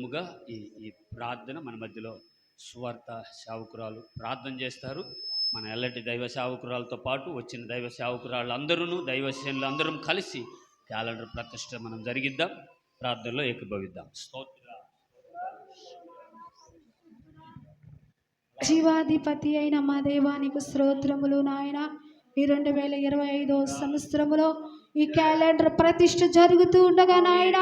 ముగా ఈ ఈ ప్రార్థన మన మధ్యలో స్వార్థ శావుకురాలు ప్రార్థన చేస్తారు. మన ఎల్లటి దైవ శావుకురాలతో పాటు వచ్చిన దైవ సేవకురాళ్ళు అందరూ దైవశ్రేణులు అందరం కలిసి క్యాలెండర్ ప్రతిష్ట మనం జరిగిద్దాం. ప్రార్థనలో ఏకీభవిద్దాం. స్తోత్ర. జీవాధిపతి అయిన మా దేవానికి స్తోత్రములు నాయన. ఈ రెండు వేల ఇరవై ఐదో సంవత్సరములో ఈ క్యాలెండర్ ప్రతిష్ట జరుగుతూ ఉండగా నాయన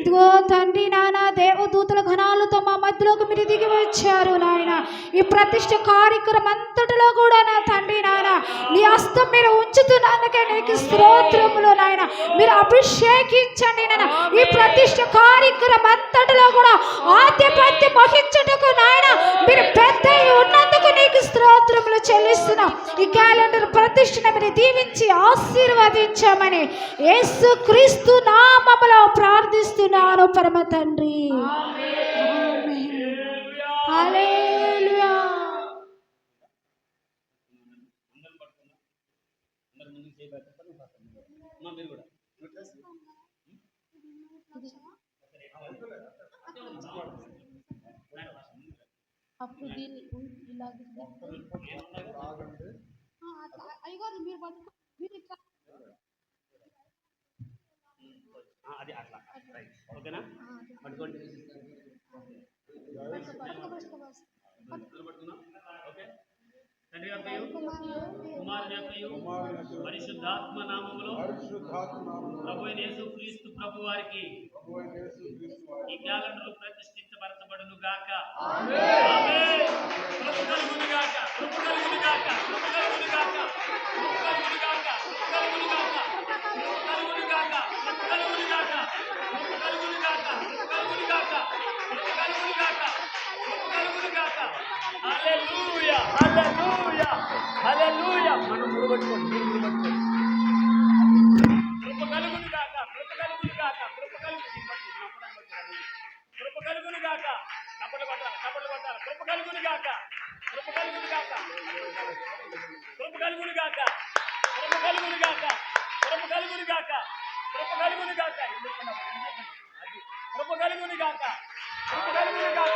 ఇదిగో తండ్రి నానా దేవదూతల ఘనాలతో మా మధ్యలోకి మీరు దిగి వచ్చారు నాయన. ఈ ప్రతిష్ట కార్యక్రమం అంతటిలో కూడా నా తండ్రి నాయన నీ హస్తం మీరు ఉంచుతున్నందుకే నీకు స్తోత్రములు నాయన. మీరు అభిషేకించండి నాయన. ఈ ప్రతిష్ట కార్యక్రమం అంతటిలో కూడా ఆధిపత్యం వహించుటకు నాయన మీరు పెద్ద ఉన్నందుకు ఈ క్యాలెండర్ ప్రతిష్టను మీరు దీవించి ఆశీర్వదించామని యేసు క్రీస్తు నామములో ప్రార్థిస్తున్నాను పరమ తండ్రి. అందరం పడుకుందాం అందరు ముందుకు చేయబెట్టారు అమ్మా మీరు కూడా అప్పుడు దీన్ని ఇలాగ అయ్యగారు మీరు పట్టుకో మీరు ఇట్లా. అది అట్లా. ఓకేనా పట్టుకోండి. కుమారుని పరిశుద్ధాత్మ నామములో ప్రభు యేసు క్రీస్తు ప్రభు వారికి ఈ క్యాలెండర్ ప్రతిష్ఠించబరచబడును గాక. గాక గాక హల్లెలూయా హల్లెలూయా హల్లెలూయా మనం మురుగొట్టుకోండి మీరు మురుగొట్టుకోండి కృప కలుగును గాక కృప కలుగును గాక కృప కలుగును కృప కలుగును గాక కపలు కొట్టాలి కపలు కొట్టాలి కృప కలుగును గాక కృప కలుగును గాక కృప కలుగును గాక కృప కలుగును గాక కృప కలుగును గాక కృప కలుగును గాక కృప కలుగును గాక కృప కలుగును గాక